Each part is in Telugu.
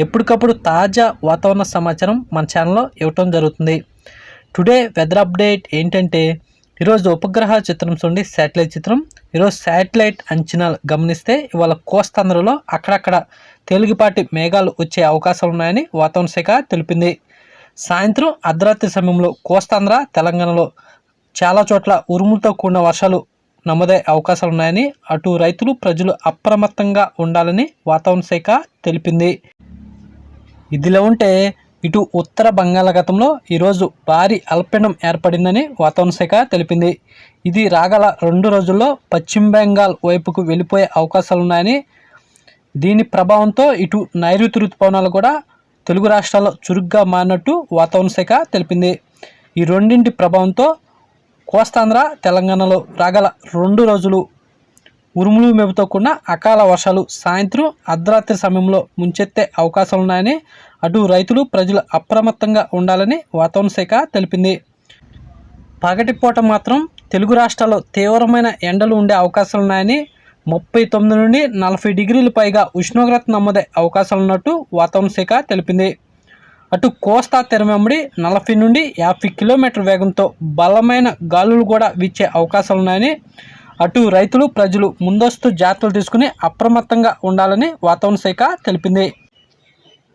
ఎప్పటికప్పుడు తాజా వాతావరణ సమాచారం మన ఛానల్లో ఇవ్వటం జరుగుతుంది. టుడే వెదర్ అప్డేట్ ఏంటంటే ఈరోజు ఉపగ్రహ చిత్రం చూడండి శాటిలైట్ చిత్రం. ఈరోజు శాటిలైట్ అంచనాలు గమనిస్తే ఇవాళ కోస్తాంధ్రలో అక్కడక్కడ తేలికపాటి మేఘాలు వచ్చే అవకాశాలు ఉన్నాయని వాతావరణ శాఖ తెలిపింది. సాయంత్రం అర్ధరాత్రి సమయంలో కోస్తాంధ్ర తెలంగాణలో చాలా చోట్ల ఉరుములతో కూడిన వర్షాలు నమోదయ్యే అవకాశాలు ఉన్నాయని అటు రైతులు ప్రజలు అప్రమత్తంగా ఉండాలని వాతావరణ శాఖ తెలిపింది. ఇదిలా ఉంటే ఇటు ఉత్తర బంగాళాఖాతంలో ఈరోజు భారీ అల్పీడం ఏర్పడిందని వాతావరణ శాఖ తెలిపింది. ఇది రాగల రెండు రోజుల్లో పశ్చిమ బెంగాల్ వైపుకు వెళ్ళిపోయే అవకాశాలున్నాయని దీని ప్రభావంతో ఇటు నైరుతి ఋతుపవనాలు కూడా తెలుగు రాష్ట్రాల్లో చురుగ్గా మారినట్టు వాతావరణ శాఖ తెలిపింది. ఈ రెండింటి ప్రభావంతో కోస్తాంధ్ర తెలంగాణలో రాగల రెండు రోజులు ఉరుములు మెరుపుతో కూడిన అకాల వర్షాలు సాయంత్రం అర్ధరాత్రి సమయంలో ముంచెత్తే అవకాశాలు ఉన్నాయని అటు రైతులు ప్రజలు అప్రమత్తంగా ఉండాలని వాతావరణ శాఖ తెలిపింది. పగటిపూట మాత్రం తెలుగు రాష్ట్రాల్లో తీవ్రమైన ఎండలు ఉండే అవకాశాలు ఉన్నాయని ముప్పై తొమ్మిది నుండి నలభై డిగ్రీలు పైగా ఉష్ణోగ్రత నమోదే అవకాశాలు ఉన్నట్టు వాతావరణ శాఖ తెలిపింది. అటు కోస్తా తెరవెంబడి నలభై నుండి యాభై కిలోమీటర్ వేగంతో బలమైన గాలులు కూడా వీచే అవకాశాలు ఉన్నాయని అటు రైతులు ప్రజలు ముందస్తు జాగ్రత్తలు తీసుకుని అప్రమత్తంగా ఉండాలని వాతావరణ శాఖ తెలిపింది.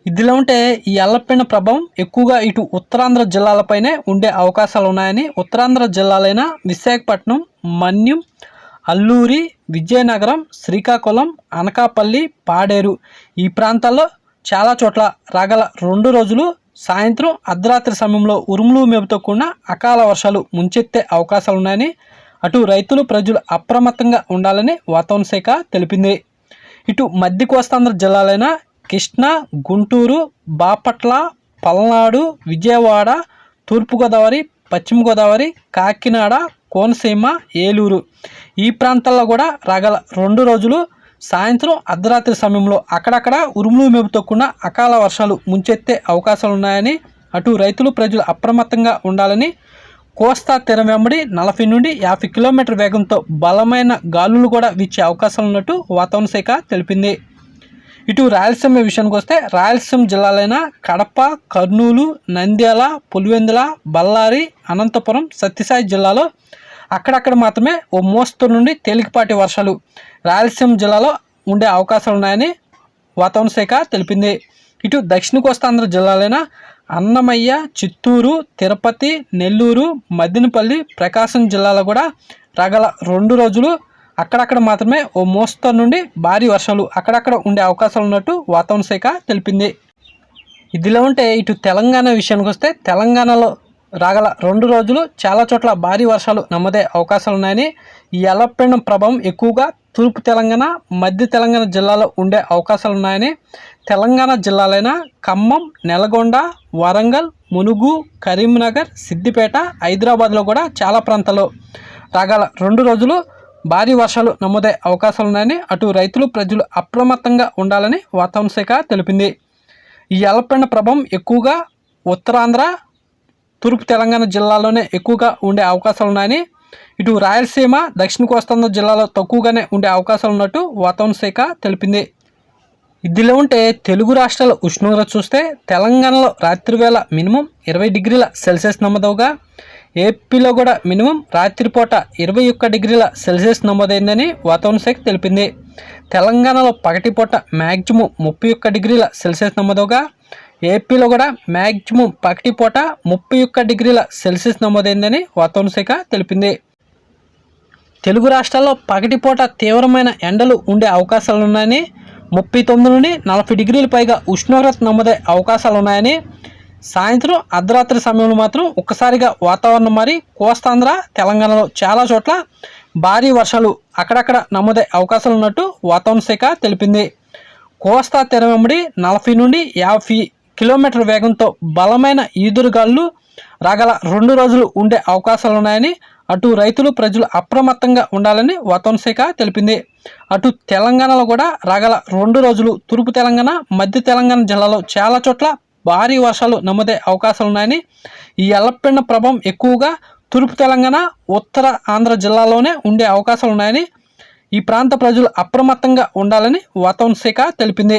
ఇదిలా ఉంటే ఈ అల్లపీడన ప్రభావం ఎక్కువగా ఇటు ఉత్తరాంధ్ర జిల్లాలపైనే ఉండే అవకాశాలు ఉన్నాయని ఉత్తరాంధ్ర జిల్లాలైన విశాఖపట్నం మన్యం అల్లూరి విజయనగరం శ్రీకాకుళం అనకాపల్లి పాడేరు ఈ ప్రాంతాల్లో చాలా చోట్ల రాగల రెండు రోజులు సాయంత్రం అర్ధరాత్రి సమయంలో ఉరుములు మేపుతో కూడిన అకాల వర్షాలు ముంచెత్తే అవకాశాలు ఉన్నాయని అటు రైతులు ప్రజలు అప్రమత్తంగా ఉండాలని వాతావరణ శాఖ తెలిపింది. ఇటు మధ్య కోస్తాంధ్ర జిల్లాలైన కృష్ణా గుంటూరు బాపట్ల పల్నాడు విజయవాడ తూర్పుగోదావరి పశ్చిమ గోదావరి కాకినాడ కోనసీమ ఏలూరు. ఈ ప్రాంతాల్లో కూడా రాగల రెండు రోజులు సాయంత్రం అర్ధరాత్రి సమయంలో అక్కడక్కడ ఉరుములు మెరుపుతో కూడిన అకాల వర్షాలు ముంచెత్తే అవకాశాలు ఉన్నాయని అటు రైతులు ప్రజలు అప్రమత్తంగా ఉండాలని కోస్తా తీరం వెంబడి నలభై నుండి యాభై కిలోమీటర్ వేగంతో బలమైన గాలులు కూడా వీచే అవకాశాలు ఉన్నట్టు వాతావరణ శాఖ తెలిపింది. ఇటు రాయలసీమ విషయానికి వస్తే రాయలసీమ జిల్లాలైన కడప కర్నూలు నంద్యాల పులివెందుల బళ్ళారి అనంతపురం సత్యసాయి జిల్లాలో అక్కడక్కడ మాత్రమే ఓ మోస్తరు నుండి తేలికపాటి వర్షాలు రాయలసీమ జిల్లాలో ఉండే అవకాశాలు ఉన్నాయని వాతావరణ శాఖ తెలిపింది. ఇటు దక్షిణ కోస్తాంధ్ర జిల్లాలైన అన్నమయ్య చిత్తూరు తిరుపతి నెల్లూరు మద్దినపల్లి ప్రకాశం జిల్లాలో కూడా రగల రెండు రోజులు అక్కడక్కడ మాత్రమే ఓ మోస్తరు నుండి భారీ వర్షాలు అక్కడక్కడ ఉండే అవకాశాలు ఉన్నట్టు వాతావరణ శాఖ తెలిపింది. ఇదిలో ఉంటే ఇటు తెలంగాణ విషయానికి వస్తే తెలంగాణలో రాగల రెండు రోజులు చాలా చోట్ల భారీ వర్షాలు నమ్మదే అవకాశాలున్నాయని ఈ అల్లపీడనం ప్రభావం ఎక్కువగా తూర్పు తెలంగాణ మధ్య తెలంగాణ జిల్లాలో ఉండే అవకాశాలు ఉన్నాయని తెలంగాణ జిల్లాలైన ఖమ్మం నెలగొండ వరంగల్ మునుగు కరీంనగర్ సిద్దిపేట హైదరాబాద్లో కూడా చాలా ప్రాంతాల్లో రాగల రెండు రోజులు భారీ వర్షాలు నమోదే అవకాశాలున్నాయని అటు రైతులు ప్రజలు అప్రమత్తంగా ఉండాలని వాతావరణ శాఖ తెలిపింది. ఈ అల్పపీడన ప్రభావం ఎక్కువగా ఉత్తరాంధ్ర తూర్పు తెలంగాణ జిల్లాలోనే ఎక్కువగా ఉండే అవకాశాలు ఉన్నాయని ఇటు రాయలసీమ దక్షిణ కోస్తాంధ్ర జిల్లాలో తక్కువగానే ఉండే అవకాశాలు ఉన్నట్టు వాతావరణ శాఖ తెలిపింది. ఇదిలో ఉంటే తెలుగు రాష్ట్రాల ఉష్ణోగ్రత చూస్తే తెలంగాణలో రాత్రివేళ మినిమం ఇరవై డిగ్రీల సెల్సియస్ నమోదవుగా ఏపీలో కూడా మినిమం రాత్రిపూట ఇరవై ఒక్క డిగ్రీల సెల్సియస్ నమోదైందని వాతావరణ శాఖ తెలిపింది. తెలంగాణలో పగటిపూట మ్యాక్సిమం ముప్పై ఒక్క డిగ్రీల సెల్సియస్ నమోదవుగా ఏపీలో కూడా మ్యాక్సిమం పగటిపూట ముప్పై ఒక్క డిగ్రీల సెల్సియస్ నమోదైందని వాతావరణ శాఖ తెలిపింది. తెలుగు రాష్ట్రాల్లో పగటిపూట తీవ్రమైన ఎండలు ఉండే అవకాశాలు ఉన్నాయని ముప్పై తొమ్మిది నుండి నలభై డిగ్రీల పైగా ఉష్ణోగ్రత నమోదే అవకాశాలు ఉన్నాయని సాయంత్రం అర్ధరాత్రి సమయంలో మాత్రం ఒక్కసారిగా వాతావరణం మారి కోస్తాంధ్ర తెలంగాణలో చాలా చోట్ల భారీ వర్షాలు అక్కడక్కడ నమోదయ్యే అవకాశాలు ఉన్నట్టు వాతావరణ శాఖ తెలిపింది. కోస్తా తెరవెంబడి నలభై నుండి యాభై కిలోమీటర్ వేగంతో బలమైన ఈదురుగాళ్ళు రాగల రెండు రోజులు ఉండే అవకాశాలు ఉన్నాయని అటు రైతులు ప్రజలు అప్రమత్తంగా ఉండాలని వాతావరణ శాఖ తెలిపింది. అటు తెలంగాణలో కూడా రాగల రెండు రోజులు తూర్పు తెలంగాణ మధ్య తెలంగాణ జిల్లాలో చాలా చోట్ల భారీ వర్షాలు నమోదే అవకాశాలున్నాయని ఈ ఎల్లపెండ ప్రభావం ఎక్కువగా తూర్పు తెలంగాణ ఉత్తర ఆంధ్ర జిల్లాలోనే ఉండే అవకాశాలున్నాయని ఈ ప్రాంత ప్రజలు అప్రమత్తంగా ఉండాలని వాతావరణ శాఖ తెలిపింది.